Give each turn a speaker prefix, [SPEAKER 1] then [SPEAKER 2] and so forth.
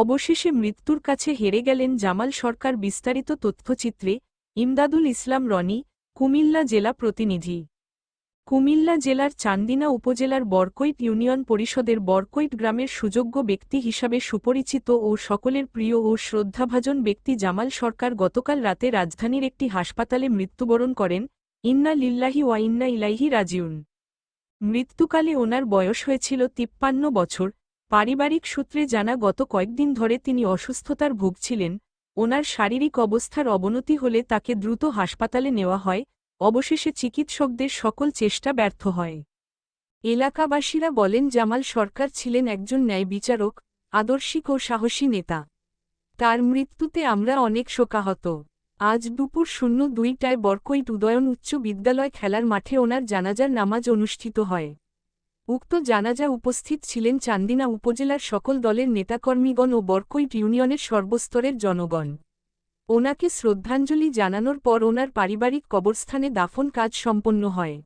[SPEAKER 1] অবশেষে মৃত্যুর কাছে হেরে গেলেন জামাল সরকার বিস্তারিত তথ্যচিত্রে, ইমদাদুল ইসলাম রনি, কুমিল্লা জেলা প্রতিনিধি। কুমিল্লা জেলার চান্দিনা উপজেলার বরকৈট ইউনিয়ন পরিষদের বরকৈট গ্রামের সুযোগ্য ব্যক্তি হিসাবে সুপরিচিত ও সকলের প্রিয় ও শ্রদ্ধাভাজন ব্যক্তি জামাল সরকার গতকাল রাতে রাজধানীর একটি হাসপাতালে মৃত্যুবরণ করেন, ইন্না লিল্লাহি ওয়া ইন্না ইলাইহি রাজিউন। মৃত্যুকালে ওনার বয়স হয়েছিল তিপ্পান্ন বছর পারিবারিক সূত্রে জানা, গত কয়েকদিন ধরে তিনি অসুস্থতার ভুগছিলেন। ওনার শারীরিক অবস্থার অবনতি হলে তাকে দ্রুত হাসপাতালে নেওয়া হয়। অবশেষে চিকিৎসকদের সকল চেষ্টা ব্যর্থ হয়। এলাকাবাসীরা বলেন, জামাল সরকার ছিলেন একজন ন্যায় বিচারক, আদর্শিক ও সাহসী নেতা। তার মৃত্যুতে আমরা অনেক শোকাহত। আজ দুপুর শূন্য দুইটায় বরকৈট উদয়ন উচ্চ বিদ্যালয় খেলার মাঠে ওনার জানাজার নামাজ অনুষ্ঠিত হয়। উক্ত জানাজা উপস্থিত ছিলেন চান্দিনা উপজেলার সকল দলের নেতাকর্মীগণ ও বরকৈট ইউনিয়নের সর্বস্তরের জনগণ। ওনাকে শ্রদ্ধাঞ্জলি জানানোর পর ওনার পারিবারিক কবরস্থানে দাফন কাজ সম্পন্ন হয়।